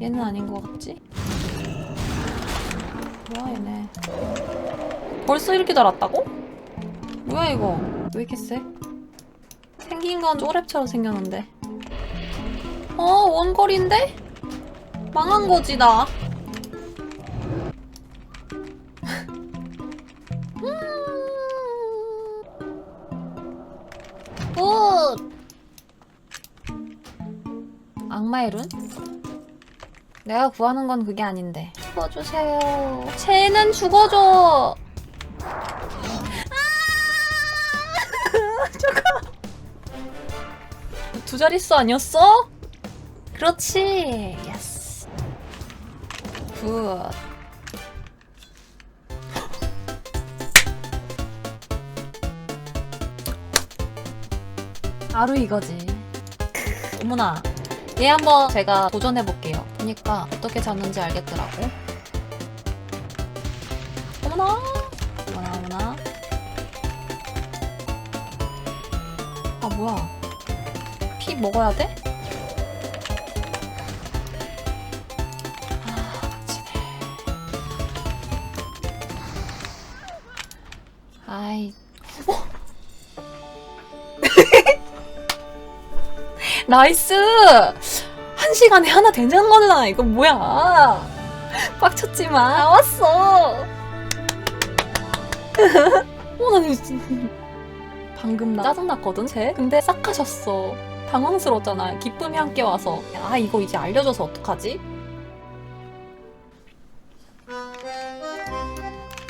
얘는 아닌 것 같지? 뭐야 얘네 벌써 이렇게 달았다고? 뭐야 이거 왜 이렇게 세? 생긴 건 쪼랩처럼 생겼는데 어 원거리인데? 망한 거지 나 굿! 악마의 룬? 내가 구하는 건 그게 아닌데. 죽어주세요. 쟤는 죽어줘. 아! 두 자릿수 아니었어? 그렇지. 예스. 굿. 바로 이거지. 어머나. 얘 한번 제가 도전해볼게요. 보니까 어떻게 잡는지 알겠더라고. 어머나. 어머나, 어머나. 아, 뭐야. 피 먹어야 돼? 아. 아이. 나이스! 한 시간에 하나 되는 거잖아. 이거 뭐야? 빡쳤지만 나왔어. 어, 나 진짜 방금 나 짜증 났거든, 쟤? 근데 싹 가셨어. 당황스러웠잖아. 기쁨이 함께 와서. 아, 이거 이제 알려줘서 어떡하지?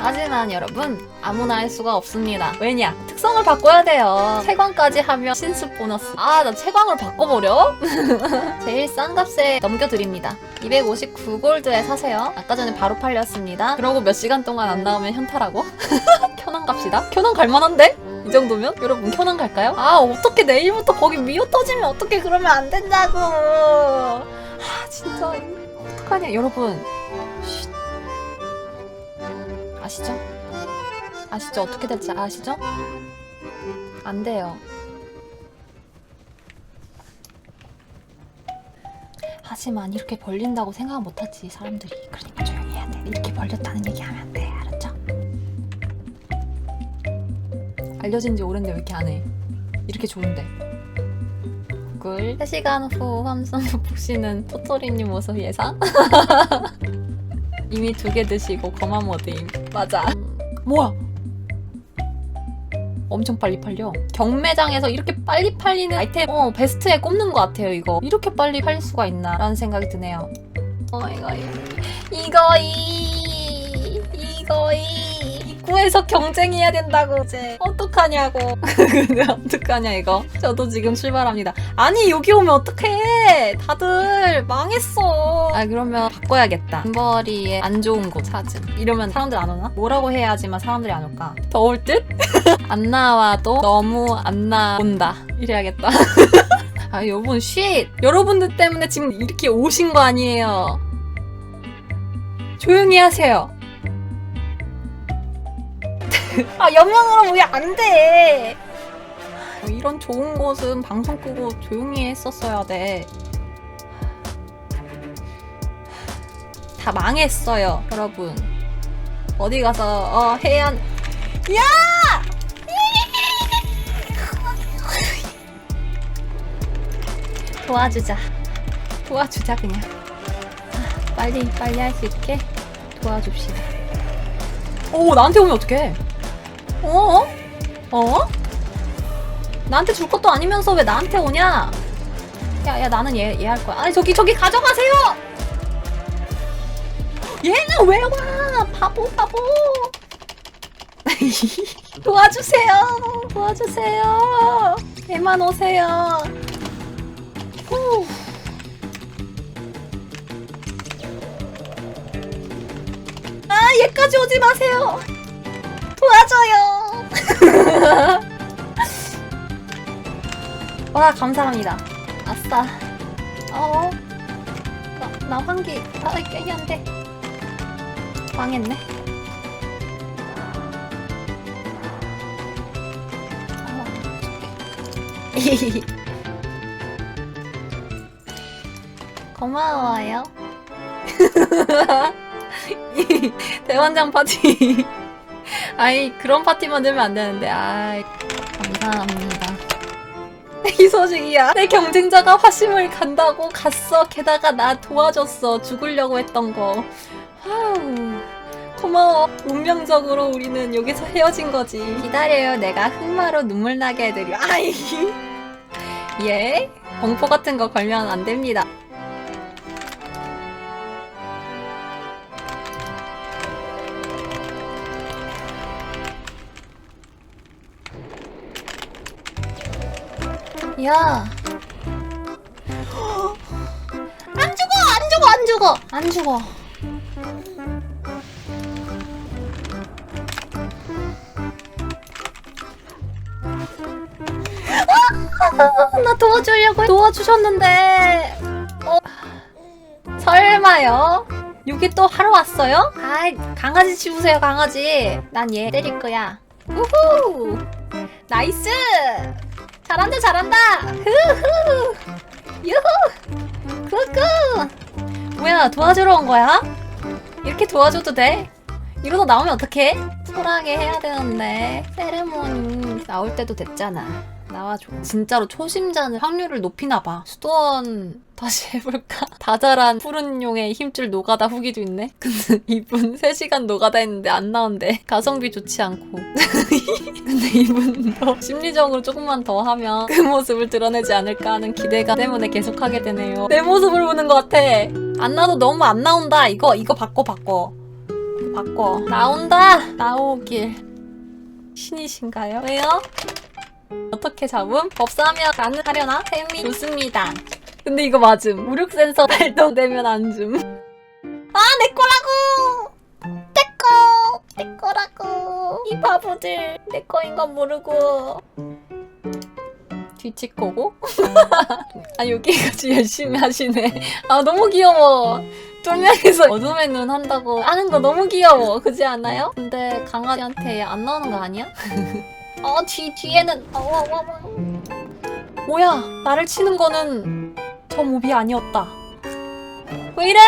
하지만 여러분 아무나 할 수가 없습니다. 왜냐? 특성을 바꿔야 돼요. 채광까지 하면 신습 보너스. 아, 나 채광을 바꿔버려? 제일 싼 값에 넘겨드립니다. 259골드에 사세요. 아까 전에 바로 팔렸습니다. 그러고 몇 시간 동안 안 나오면 현타라고? 켜난 갑시다. 켜난 갈만한데? 이 정도면? 여러분 켜난 갈까요? 아 어떻게 내일부터 거기 미어 터지면 어떻게 그러면 안 된다고 아 진짜 어떡하냐 여러분 쉿. 아시죠? 아시죠? 어떻게 될지 아시죠? 안 돼요 하지만 이렇게 벌린다고 생각 못하지 사람들이 그러니까 조용히 해야 돼 이렇게 벌렸다는 얘기 하면 안 돼 알았죠? 알려진 지 오랜데 왜 이렇게 안 해? 이렇게 좋은데. 꿀. 3시간 후 함성 복시는 토토리님 모습 예상? 이미 두 개 드시고 거만 모드임. 맞아. 음, 뭐야? 엄청 빨리 팔려. 경매장에서 이렇게 빨리 팔리는 아이템, 어, 베스트에 꼽는 것 같아요, 이거. 이렇게 빨리 팔릴 수가 있나? 라는 생각이 드네요. 어, 이거, 이거, 이, 이거, 이. 입구에서 경쟁해야 된다고, 이제. 어떡하냐고. 어떡하냐, 이거. 저도 지금 출발합니다. 아니, 여기 오면 어떡해. 다들 망했어. 아, 그러면 바꿔야겠다. 금버리의 안 좋은 곳 사진. 이러면 사람들 안 오나? 뭐라고 해야지만 사람들이 안 올까? 더울 듯? 안 나와도 너무 안 나온다. 이래야겠다. 아, 여러분, 쉿! 여러분들 때문에 지금 이렇게 오신 거 아니에요. 조용히 하세요. 아, 영영으로 왜 안 돼? 어, 이런 좋은 곳은 방송 끄고 조용히 했었어야 돼. 다 망했어요, 여러분. 어디 가서, 어, 해안, 야! 도와주자. 도와주자, 그냥. 아, 빨리, 빨리 할 수 있게 도와줍시다. 오, 나한테 오면 어떡해? 어? 어? 나한테 줄 것도 아니면서 왜 나한테 오냐? 야, 야, 나는 얘, 얘 할 거야. 아니, 저기, 저기 가져가세요! 얘는 왜 와? 바보, 바보! 도와주세요! 도와주세요! 얘만 오세요! 후. 아, 얘까지 오지 마세요! 도와줘요! 와, 감사합니다. 아싸. 어. 나, 나 환기. 아, 이게 안 돼. 망했네. 고마워요. 이 대환장 파티. 아이 그런 파티 만 들면 안 되는데. 아이 감사합니다. 이 소식이야. 내 경쟁자가 화심을 간다고 갔어. 게다가 나 도와줬어. 죽으려고 했던 거. 와우. 고마워. 운명적으로 우리는 여기서 헤어진 거지. 기다려요. 내가 흑마로 눈물 나게 해드려. 아이. 예. 공포 같은 거 걸면 안 됩니다. 야. 안 죽어, 안 죽어, 안 죽어, 안 죽어. 아, 나 도와주려고 도와주셨는데. 어. 설마요? 여기 또 하러 왔어요? 아이, 강아지 치우세요, 강아지. 난 얘 때릴 거야. 우후! 나이스! 잘한다, 잘한다! 후후! 유후! 굿굿! 뭐야, 도와주러 온 거야? 이렇게 도와줘도 돼? 이러다 나오면 어떡해? 쿨하게 해야 되는데. 세레모니 나올 때도 됐잖아. 나와줘. 진짜로 초심자는 확률을 높이나 봐. 수도원 다시 해볼까? 다자란 푸른 용의 힘줄 노가다 후기도 있네. 근데 이분 3시간 노가다 했는데 안 나온대. 가성비 좋지 않고. 근데 이분도 심리적으로 조금만 더 하면 그 모습을 드러내지 않을까 하는 기대가 때문에 계속하게 되네요. 내 모습을 보는 것 같아. 안 나도 너무 안 나온다. 이거 이거 바꿔 바꿔. 바꿔. 나온다. 나오길. 신이신가요? 왜요? 어떻게 잡음? 법사하면 가능하려나? 햄이 좋습니다. 근데 이거 맞음. 무력 센서 발동되면 안 줌. 아, 내 거라고! 내 거! 내 거라고! 이 바보들. 내 거인 건 모르고. 뒤집 거고? 아, 여기까지 열심히 하시네. 아, 너무 귀여워. 두 명이서 어둠의 눈 한다고 하는 거 너무 귀여워. 그지 않아요? 근데 강아지한테 안 나오는 거 아니야? 어, 뒤, 뒤에는, 어, 어, 어, 어. 뭐야, 나를 치는 거는 저 몹이 아니었다. 왜 이래!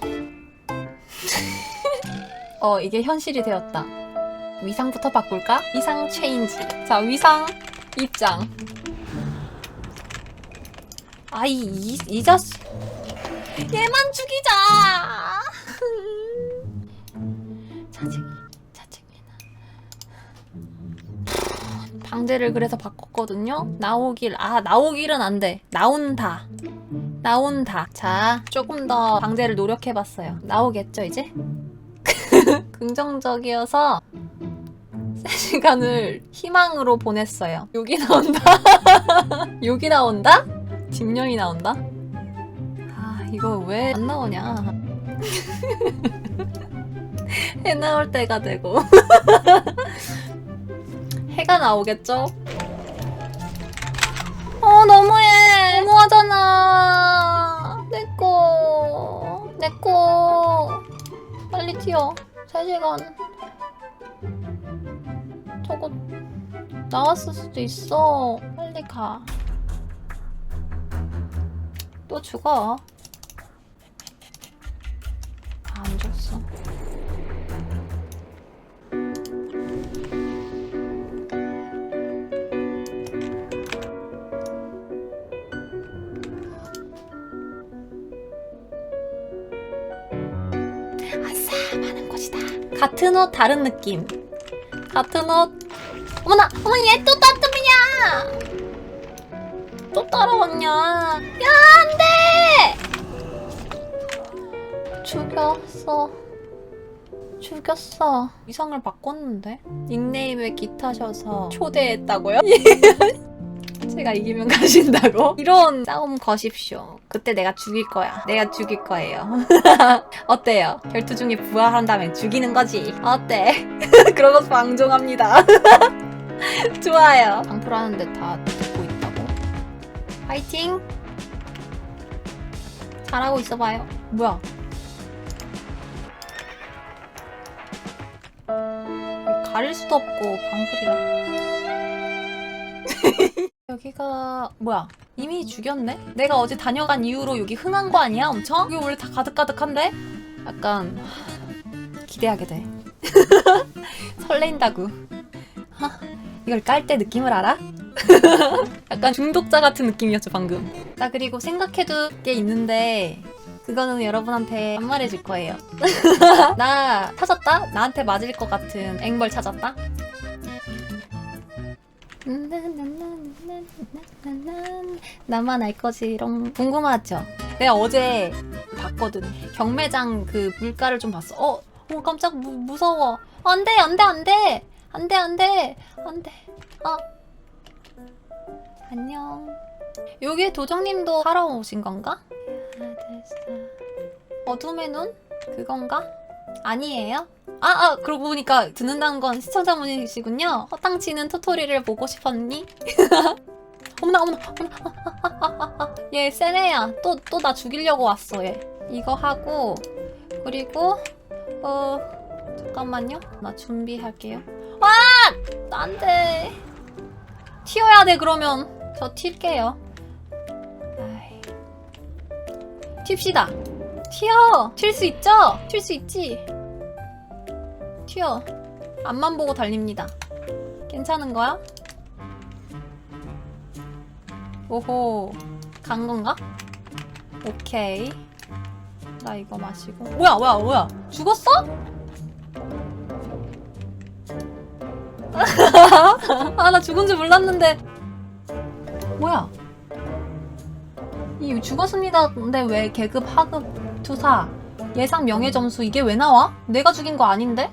어, 이게 현실이 되었다. 위상부터 바꿀까? 위상 체인지. 자, 위상 입장. 아이, 이, 이 자식. 얘만 죽이자! 방대를 그래서 바꿨거든요. 나오길 아 나오길은 안 돼. 나온다. 나온다. 자 조금 더 방대를 노력해봤어요. 나오겠죠 이제? 긍정적이어서 3시간을 희망으로 보냈어요. 여기 나온다. 여기 나온다? 뒷면이 나온다? 아 이거 왜 안 나오냐? 해 나올 때가 되고. 해가 나오겠죠? 어, 너무해. 너무하잖아. 내꺼. 내꺼. 빨리 튀어. 3시간. 저거 나왔을 수도 있어. 빨리 가. 또 죽어. 같은 옷 다른 느낌. 같은 옷. 어머나 어머 얘 또 따뜻이야! 또 따라왔냐? 야 안돼! 죽였어. 죽였어. 이상을 바꿨는데? 닉네임을 기타셔서 초대했다고요? 제가 이기면 가신다고? 이런 싸움 거십시오. 그때 내가 죽일 거야. 내가 죽일 거예요. 어때요? 결투 중에 부활한 다음에 죽이는 거지. 어때? 그러고 방종합니다. 좋아요. 방풀 하는데 다 듣고 있다고? 파이팅! 잘하고 있어봐요. 뭐야? 가릴 수도 없고 방풀이라. 여기가 뭐야? 이미 죽였네? 내가 어제 다녀간 이후로 여기 흥한 거 아니야 엄청? 여기 원래 다 가득가득한데? 약간 하, 기대하게 돼 설렌다고 하, 이걸 깔 때 느낌을 알아? 약간 중독자 같은 느낌이었죠 방금 나 그리고 생각해둘 게 있는데 그거는 여러분한테 안 말해줄 거예요 나 찾았다? 나한테 맞을 것 같은 앵벌 찾았다? 나만 알 거지. 이런 궁금하죠? 내가 어제 봤거든. 경매장 그 물가를 좀 봤어. 어, 어 깜짝 무, 무서워. 안돼 안돼 안돼! 안돼 안돼! 안돼. 아 안녕. 여기 도정님도 하러 오신 건가? 어둠의 눈? 그건가? 아니에요? 아, 아, 그러고 보니까 듣는다는 건 시청자분이시군요. 허탕치는 토토리를 보고 싶었니? 어머나, 어머나, 어머나. 아, 아, 아. 얘 세네야. 또, 또 나 죽이려고 왔어, 얘. 이거 하고, 그리고, 어, 잠깐만요. 나 준비할게요. 와! 안 돼. 튀어야 돼, 그러면. 저 튈게요. 아이. 튑시다. 튀어! 튈 수 있죠? 튈 수 있지? 튀어. 앞만 보고 달립니다. 괜찮은 거야? 오호. 간 건가? 오케이. 나 이거 마시고. 뭐야, 뭐야, 뭐야. 죽었어? 아, 나 죽은 줄 몰랐는데. 뭐야? 이 죽었습니다. 근데 왜 계급, 하급, 투사, 예상 명예 점수 이게 왜 나와? 내가 죽인 거 아닌데?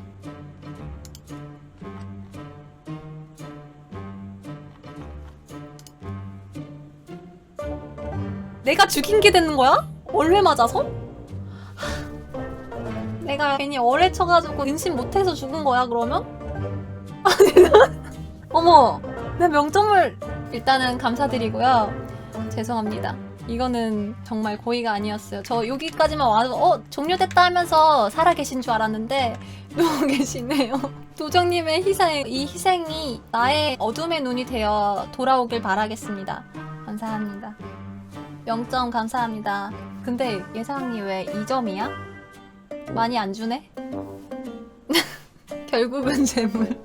내가 죽인 게 되는 거야? 얼회 맞아서? 하, 내가 괜히 얼에 쳐가지고 인신 못해서 죽은 거야 그러면? 아니 어머 내 명점을 일단은 감사드리고요 죄송합니다 이거는 정말 고의가 아니었어요 저 여기까지만 와서 어 종료됐다 하면서 살아계신 줄 알았는데 누워 계시네요 도정님의 희생 이 희생이 나의 어둠의 눈이 되어 돌아오길 바라겠습니다 감사합니다 명점 감사합니다. 근데 예상이 왜 2점이야? 많이 안 주네? 결국은 재물.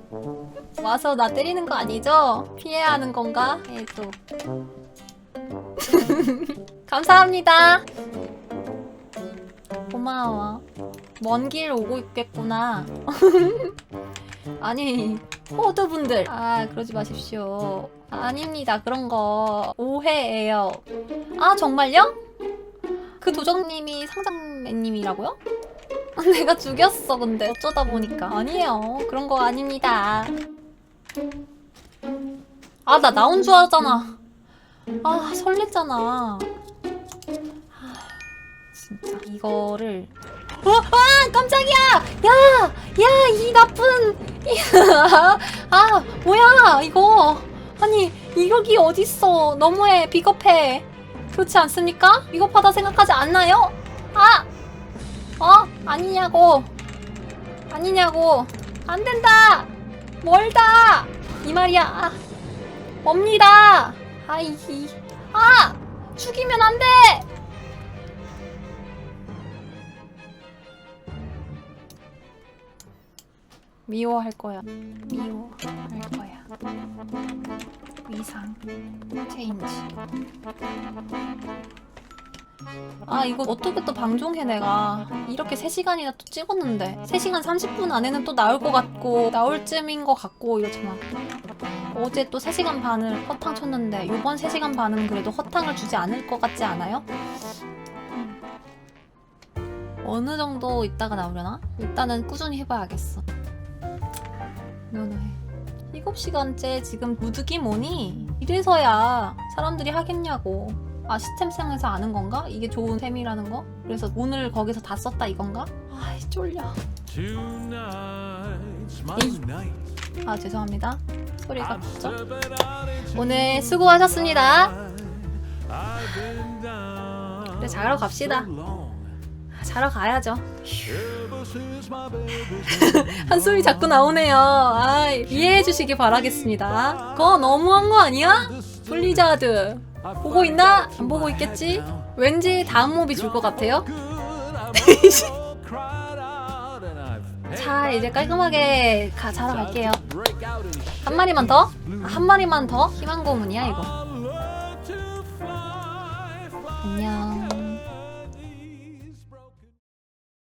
와서 나 때리는 거 아니죠? 피해야 하는 건가? 예, 또. 감사합니다. 고마워. 먼 길 오고 있겠구나. 아니, 호드분들. 아, 그러지 마십시오. 아닙니다. 그런 거 오해예요. 아, 정말요? 그 도정님이 상장님이라고요? 내가 죽였어, 근데 어쩌다 보니까. 아니에요. 그런 거 아닙니다. 아, 나 나온 줄 알았잖아. 아, 설렜잖아. 아, 진짜. 이거를. 어, 아, 깜짝이야! 야! 야, 이 나쁜! 아, 뭐야, 이거. 아니, 이격이 어딨어. 너무해, 비겁해. 그렇지 않습니까? 비겁하다 생각하지 않나요? 아! 어? 아니냐고. 아니냐고. 안 된다! 멀다! 이 말이야. 아, 멉니다! 아이, 아! 죽이면 안 돼! 미워할 거야. 미워할 거야. 위상. 체인지. 아 이거 어떻게 또 방종해 내가 이렇게 3시간이나 또 찍었는데 3시간 30분 안에는 또 나올 것 같고 나올 쯤인 것 같고 이렇잖아 어제 또 3시간 반을 허탕 쳤는데 이번 3시간 반은 그래도 허탕을 주지 않을 것 같지 않아요? 음. 어느 정도 있다가 나오려나? 일단은 꾸준히 해봐야겠어 노노해 7시간째 지금 무득이 뭐니? 이래서야 사람들이 하겠냐고 아 시스템상에서 아는 건가? 이게 좋은 템이라는 거? 그래서 오늘 거기서 다 썼다 이건가? 아이 쫄려 에이. night. 아 죄송합니다 소리가 붙죠? 오늘 오늘 수고하셨습니다 네, 자러 갑시다. 자러 가야죠 한숨이 자꾸 나오네요 아 이해해 주시기 바라겠습니다 그거 너무한 거 아니야? 블리자드 보고 있나? 안 보고 있겠지? 왠지 다음 몹이 줄 것 같아요. 자 이제 깔끔하게 가 자러 갈게요. 한 마리만 더? 한 마리만 더? 희망 고문이야 이거. 안녕.